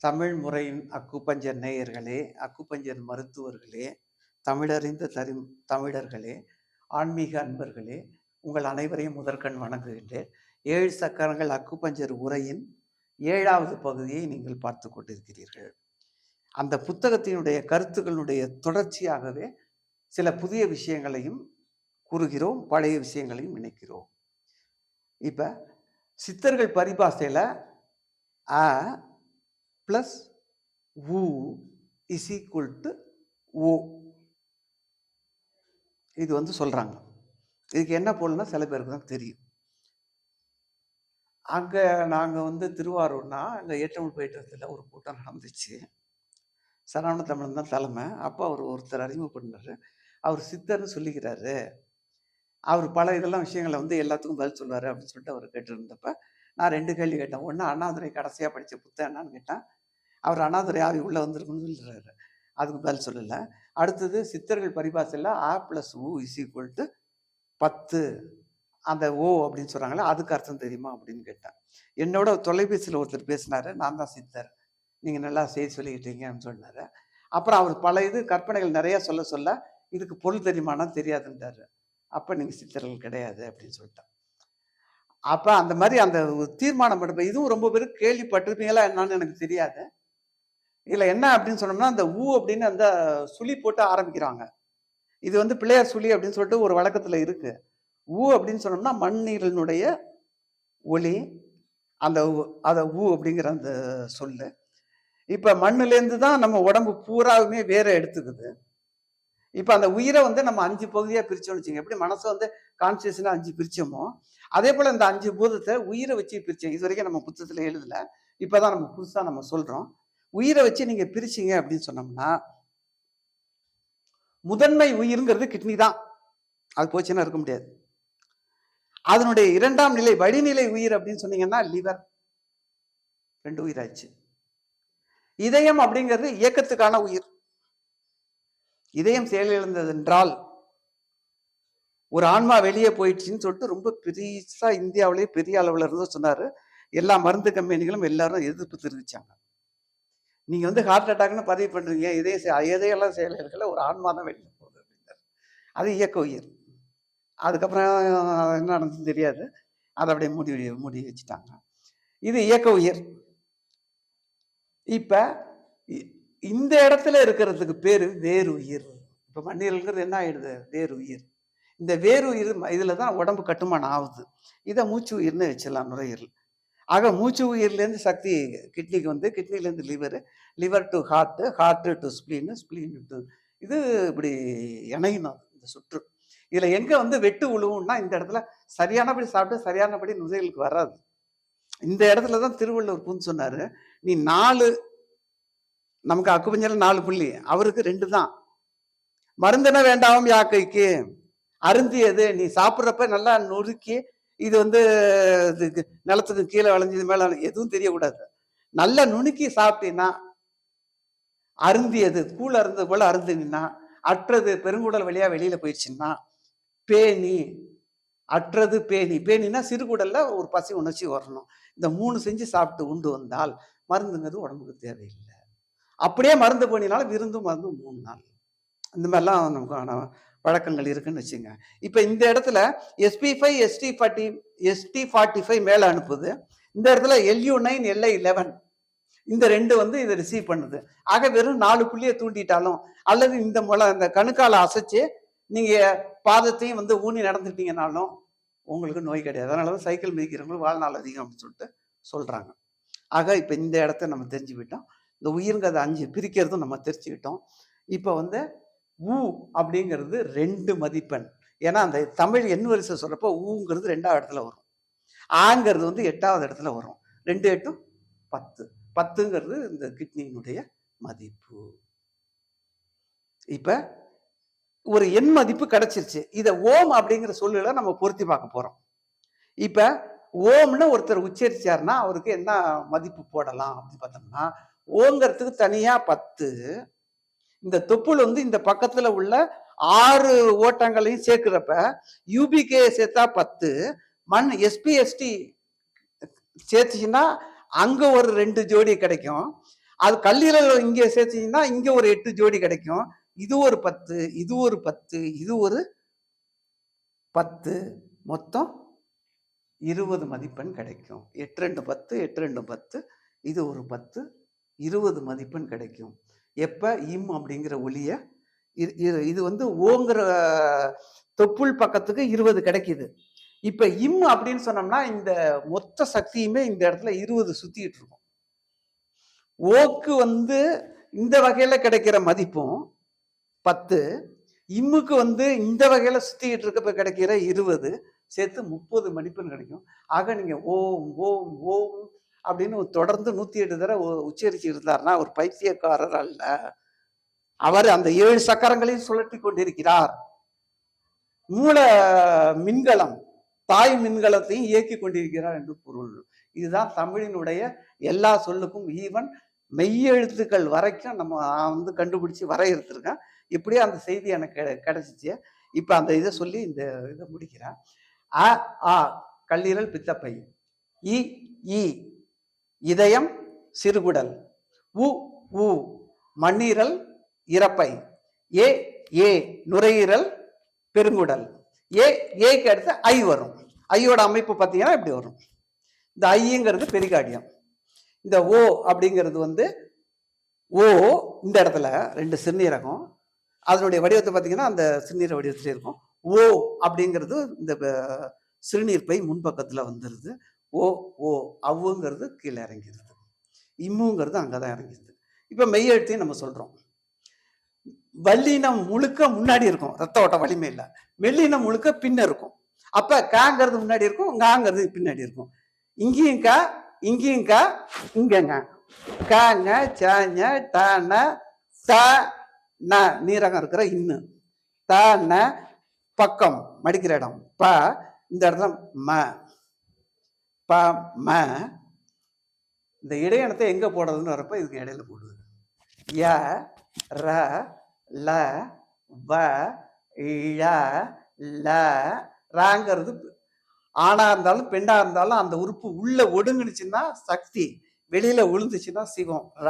தமிழ் முறையின் அக்குப்பஞ்சர் நேயர்களே அக்குப்பஞ்சர் மருத்துவர்களே தமிழறிந்த தரி தமிழர்களே ஆன்மீக அன்பர்களே உங்கள் அனைவரையும் முதற்கண் வணங்குகின்றேன். ஏழு சக்கரங்கள் அக்குப்பஞ்சர் உரையின் ஏழாவது பகுதியை நீங்கள் பார்த்து கொண்டிருக்கிறீர்கள். அந்த புத்தகத்தினுடைய கருத்துக்களுடைய தொடர்ச்சியாகவே சில புதிய விஷயங்களையும் கூறுகிறோம் பழைய விஷயங்களையும் இணைக்கிறோம். இப்போ சித்தர்கள் பரிபாஷையில் அ ப்ளஸ் உ இஸ் ஈக்குவல் டு ஓ இது வந்து சொல்கிறாங்க இதுக்கு என்ன பொருள்னா சில பேருக்கு தான் தெரியும். அங்கே நாங்கள் வந்து திருவாரூர்னா அங்கே ஏற்றமிழ் பயிற்றத்தில் ஒரு கூட்டம் நடந்துச்சு. சரவண தமிழன் தான் தலைமை. அப்போ அவர் ஒருத்தர் அறிமுகப்படுறாரு அவர் சித்தர்னு சொல்லிக்கிறாரு. அவர் பல இதெல்லாம் விஷயங்களை வந்து எல்லாத்துக்கும் பதில் சொல்லுவார் அப்படின்னு சொல்லிட்டு அவர் கேட்டிருந்தப்ப நான் ரெண்டு கேள்வி கேட்டேன். ஒன்று அண்ணாதுரை கடைசியாக படித்த புத்தகம் என்னன்னு கேட்டேன். அவர் அனாதரை ஆவி உள்ளே வந்திருக்குன்னு சொல்லிடுறாரு அதுக்கு பதில் சொல்லலை. அடுத்தது சித்தர்கள் பரிபாசையில் ஆ ப்ளஸ் ஊ இஸ் ஈக்குவல் டு பத்து. அந்த ஓ அப்படின்னு சொல்கிறாங்களே அதுக்கு அர்த்தம் தெரியுமா அப்படின்னு கேட்டேன். என்னோட தொலைபேசியில் ஒருத்தர் பேசினார் நான் தான் சித்தர். நீங்கள் நல்லா செய்தி சொல்லிக்கிட்டீங்கன்னு சொன்னார். அப்புறம் அவர் பல இது கற்பனைகள் நிறையா சொல்ல சொல்ல இதுக்கு பொருள் தெரியுமானா தெரியாதுன்றாரு. அப்போ நீங்கள் சித்தர்கள் கிடையாது அப்படின்னு சொல்லிட்டேன். அப்போ அந்த மாதிரி அந்த தீர்மானம் பண்ணுறப்ப இதுவும் ரொம்ப பேர் கேள்விப்பட்டிருப்பீங்களா என்னான்னு எனக்கு தெரியாது. இதில் என்ன அப்படின்னு சொன்னோம்னா அந்த ஊ அப்படின்னு அந்த சுழி போட்டு ஆரம்பிக்கிறாங்க. இது வந்து பிள்ளையார் சுழி அப்படின்னு சொல்லிட்டு ஒரு வழக்கத்தில் இருக்கு. ஊ அப்படின்னு சொன்னோம்னா மண்ணீரனுடைய ஒளி அந்த ஊ- அத ஊ அப்படிங்கிற அந்த சொல்லு. இப்போ மண்ணுலேருந்து தான் நம்ம உடம்பு பூராவுமே வேற எடுத்துக்குது. இப்போ அந்த உயிரை வந்து நம்ம அஞ்சு பகுதியாக பிரிச்சோம்னு வச்சுங்க எப்படி மனசை வந்து கான்சியஸ்னா அஞ்சு பிரிச்சோமோ அதே போல் இந்த அஞ்சு பூதத்தை உயிரை வச்சு பிரிச்சோம். இது வரைக்கும் நம்ம புத்தகத்தில் எழுதல. இப்போதான் நம்ம புதுசாக நம்ம சொல்கிறோம் உயிரை வச்சு நீங்கள் பிரிச்சீங்க அப்படின்னு சொன்னோம்னா முதன்மை உயிர்ங்கிறது கிட்னி தான். அது போச்சுன்னா இருக்க முடியாது. அதனுடைய இரண்டாம் நிலை வடிநிலை உயிர் அப்படின்னு சொன்னீங்கன்னா லிவர். ரெண்டு உயிராச்சு. இதயம் அப்படிங்கிறது இயக்கத்துக்கான உயிர். இதயம் செயலிழந்தது என்றால் ஒரு ஆன்மா வெளியே போயிடுச்சுன்னு சொல்லிட்டு ரொம்ப பெருசா இந்தியாவிலேயே பெரிய அளவுல இருந்து சொன்னாரு. எல்லா மருந்து கம்பெனிகளும் எல்லாரும் எதிர்ப்பு தெரிவிச்சாங்க. நீங்கள் வந்து ஹார்ட் அட்டாக்னு பதிவு பண்ணுறீங்க இதே இதையெல்லாம் இதயெல்லாம் ஒரு ஆன்மா தான் வெளியில் போகுது அப்படின்னாரு. அது இயக்க உயிர். அதுக்கப்புறம் என்ன நடந்ததுன்னு தெரியாது. அதை அப்படியே மூடி மூடி வச்சுட்டாங்க. இது இயக்க உயிர். இப்போ இந்த இடத்துல இருக்கிறதுக்கு பேர் வேறு உயிர். இப்போ மண்ணீரல்ங்கிறது என்ன ஆயிடுது? வேறு உயிர். இந்த வேறு உயிர் இதில் தான் உடம்பு கட்டுமானம் ஆகுது. இதை மூச்சு உயிர்னு வச்சிடலாம் நுரையீரல். ஆக மூச்சு உயிர்லேருந்து சக்தி கிட்னிக்கு வந்து கிட்னிலேருந்து liver liver to heart heart to spleen spleen to இது இப்படி இணையணும் இந்த சுற்று. இதில் எங்கே வந்து வெட்டு உழுவும்னா இந்த இடத்துல சரியானபடி சாப்பிட்டு சரியானபடி நுரையீரலுக்கு வராது. இந்த இடத்துல தான் திருவள்ளுவர் பூந்து சொன்னார் நீ நாலு நமக்கு அக்குபஞ்சல நாலு புள்ளி அவருக்கு ரெண்டு தான். மருந்தென வேண்டாம் யாக்கைக்கு. அருந்தியது நீ சாப்பிட்றப்ப நல்லா நொறுக்கி இது வந்து நிலத்துக்கு கீழே விளைஞ்சது மேல எதுவும் தெரியக்கூடாது. நல்லா நுணுக்கி சாப்பிட்டீங்கன்னா அருந்தியது கூழ் அருந்தது போல அருந்தினா அற்றது பெருங்குடல் வழியா வெளியில போயிடுச்சுன்னா பேணி அற்றது பேணி. பேணினா சிறுகுடல்ல ஒரு பசி உணர்ச்சி வரணும். இந்த மூணு செஞ்சு சாப்பிட்டு உண்டு வந்தால் மருந்துங்கிறது உடம்புக்கு தேவையில்லை. அப்படியே மருந்து போனினாலும் விருந்தும் மருந்தும் மூணு நாள். இந்த மாதிரிலாம் நமக்கு வழக்கங்கள் இருக்குன்னு வச்சுங்க. இப்போ இந்த இடத்துல SP five ST forty ST forty five மேலே அனுப்புது. இந்த இடத்துல எல்யூ நைன் எல்ஐ லெவன் இந்த ரெண்டு வந்து இதை ரிசீவ் பண்ணுது. ஆக வெறும் நாலு புள்ளியை தூண்டிட்டாலும் அல்லது இந்த முளை இந்த கணுக்கால அசைச்சு நீங்கள் பாதத்தையும் வந்து ஊனி நடந்துட்டீங்கனாலும் உங்களுக்கு நோய் கிடையாது. அதனால தான் சைக்கிள் மிதிக்கிறவங்களுக்கு வாழ்நாள் அதிகம் அப்படின்னு சொல்லிட்டு சொல்கிறாங்க ஆக இப்போ இந்த இடத்த நம்ம தெரிஞ்சுக்கிட்டோம். இந்த உயிருங்கிறத அஞ்சு பிரிக்கிறதும் நம்ம தெரிஞ்சுக்கிட்டோம். இப்போ வந்து ஊ அப்படிங்கிறது ரெண்டு மதிப்பெண். ஏன்னா அந்த தமிழ் எண் வரிசை சொல்கிறப்போ ஊங்கிறது ரெண்டாவது இடத்துல வரும். ஆங்கிறது வந்து எட்டாவது இடத்துல வரும். ரெண்டு எட்டும் பத்து. பத்துங்கிறது இந்த கிட்னியினுடைய மதிப்பு. இப்போ ஒரு எண் மதிப்பு கிடைச்சிருச்சு. இதை ஓம் அப்படிங்கிற சொல்லுல நம்ம பொருத்தி பார்க்க போகிறோம் இப்போ ஓம்னு ஒருத்தர் உச்சரிச்சார்னா அவருக்கு என்ன மதிப்பு போடலாம் அப்படின்னு பார்த்தோம்னா ஓங்கிறதுக்கு தனியாக பத்து இந்த தொப்புள் வந்து இந்த பக்கத்துல உள்ள ஆறு ஓட்டங்களையும் சேர்க்கிறப்ப யூபிகே சேர்த்தா பத்து மண் எஸ்பிஎஸ்டி சேர்த்துச்சுன்னா அங்க ஒரு ரெண்டு ஜோடி கிடைக்கும். அது கல்லீரல் இங்கே சேர்த்துச்சிங்கன்னா இங்க ஒரு எட்டு ஜோடி கிடைக்கும். இது ஒரு பத்து இது ஒரு பத்து இது ஒரு பத்து. மொத்தம் இருபது மதிப்பெண் கிடைக்கும். எட்டு ரெண்டு பத்து எட்டு ரெண்டு பத்து இது ஒரு பத்து இருபது மதிப்பெண் கிடைக்கும். எப்போ? இம் அப்படிங்கிற ஒலியை. இது இது- இது வந்து ஓங்கிற தொப்புள் பக்கத்துக்கு இருபது கிடைக்குது. இப்போ இம் அப்படின்னு சொன்னோம்னா இந்த மொத்த சக்தியுமே இந்த இடத்துல இருபது சுத்திட்டு இருக்கும். ஓக்கு வந்து இந்த வகையில் கிடைக்கிற மதிப்பும் பத்து. இம்முக்கு வந்து இந்த வகையில் சுற்றிக்கிட்டு இருக்கப்ப கிடைக்கிற இருபது. சேர்த்து முப்பது மதிப்பெண் கிடைக்கும். ஆக நீங்கள் ஓம் ஓம் ஓம் அப்படின்னு தொடர்ந்து நூற்றி எட்டு தடவை உச்சரிச்சு இருந்தார்னா ஒரு பைத்தியக்காரர் அல்ல. அவர் அந்த ஏழு சக்கரங்களையும் சுழற்றி கொண்டிருக்கிறார். மூல மின்கலம் தாய் மின்கலத்தையும் இயக்கி கொண்டிருக்கிறார் என்று பொருள். இதுதான் தமிழினுடைய எல்லா சொல்லுக்கும் ஈவன் மெய்யெழுத்துக்கள் வரைக்கும் நம்ம நான் வந்து கண்டுபிடிச்சி வரையறுத்துருக்கேன். இப்படியே அந்த செய்தி எனக்கு கிடை- கிடைச்சிச்சு. இப்போ அந்த இதை சொல்லி இந்த இதை முடிக்கிறேன். அ ஆ கல்லீரல் பித்தப்பை. இ இ இதயம் சிறுகுடல். உ உ மண்ணீரல் இறப்பை. ஏ ஏ நுரையீரல் பெருங்குடல். ஏ ஏக்கு அடுத்து ஐ வரும். ஐயோட அமைப்பு பார்த்தீங்கன்னா இப்படி வரும். இந்த ஐங்கிறது பெரிகார்டியம் இந்த ஓ அப்படிங்கிறது வந்து ஓ இந்த இடத்துல ரெண்டு சிறுநீரகம். அதனுடைய வடிவத்தை பார்த்தீங்கன்னா அந்த சிறுநீர வடிவத்திலே இருக்கும். ஓ அப்படிங்கிறது இந்த சிறுநீர் பை முன்பக்கத்தில் வந்துடுது ஓ ஓ அவ்வுங்கிறது கீழே இறங்கிடுது இம்முங்கிறது அங்கே தான் இறங்கிடுது இப்போ மெய்யெழுத்தையும் நம்ம சொல்கிறோம் வல்லினம் முழுக்க முன்னாடி இருக்கும். ரத்த ஓட்ட வலிமை இல்லை. மெல்லினம் முழுக்க பின்ன இருக்கும். அப்போ காங்கிறது முன்னாடி இருக்கும். காங்கிறது பின்னாடி இருக்கும். இங்கேயும் கா இங்கேயும் கா இங்கங்க. காங்க சாங்க தான த ந. நீரகம் இருக்கிற இன்னு. தான பக்கம். மடிக்கிற இடம். ப இந்த இடத்துல ம. ப ம இந்த இடையணத்தை எங்கே போடுறதுன்னு வரப்ப இதுக்கு இடையில போடுது ய ர ல வ ழ ல ராங்கிறது ஆணாக இருந்தாலும் பெண்ணாக இருந்தாலும் அந்த உறுப்பு உள்ளே ஒடுங்குனுச்சுன்னா சக்தி வெளியில் விழுந்துச்சுன்னா சிவம் ர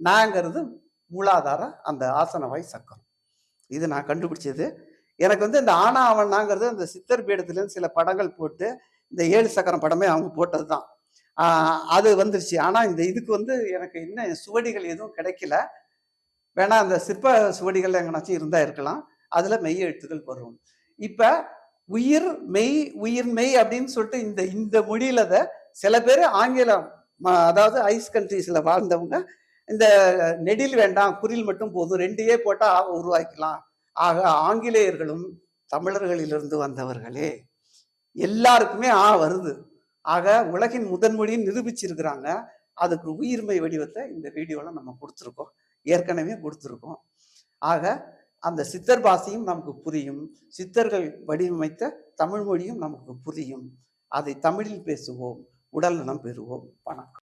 நாங்கிறது மூலாதாரம் அந்த ஆசனவாய் சக்கம். இது நான் கண்டுபிடிச்சது. எனக்கு வந்து இந்த ஆனா அந்த சித்தர் பீடத்துலேருந்து சில படங்கள் போட்டு இந்த ஏழு சக்கரம் படமே அவங்க போட்டது தான் அது வந்துருச்சு. ஆனால் இந்த இதுக்கு வந்து எனக்கு இன்னும் சுவடிகள் எதுவும் கிடைக்கல. வேணா அந்த சிற்ப சுவடிகள் எங்கனாச்சும் இருந்தால் இருக்கலாம். அதில் மெய் எழுத்துக்கள் வரும் இப்போ உயிர் மெய் உயிர் மெய் அப்படின்னு சொல்லிட்டு இந்த இந்த மொழியில அதை சில பேர் ஆங்கிலம் ம- அதாவது ஐஸ் கண்ட்ரீஸில் வாழ்ந்தவங்க இந்த நெடில் வேண்டாம் குரில் மட்டும் போதும் ரெண்டையே போட்டால் உருவாக்கலாம் ஆக ஆங்கிலேயர்களும் தமிழர்களிலிருந்து வந்தவர்களே. எல்லாருக்குமே ஆ வருது. ஆக உலகின் முதன்மொழின்னு நிரூபிச்சிருக்கிறாங்க. அதுக்கு உயிர்மை வடிவத்தை இந்த வீடியோவில் நம்ம கொடுத்துருக்கோம். ஏற்கனவே கொடுத்துருக்கோம். ஆக அந்த சித்தர் பாஷையும் நமக்கு புரியும். சித்தர்கள் வடிவமைத்த தமிழ் மொழியும் நமக்கு புரியும். அதை தமிழில் பேசுவோம். உடல் நலம் பெறுவோம். வணக்கம்.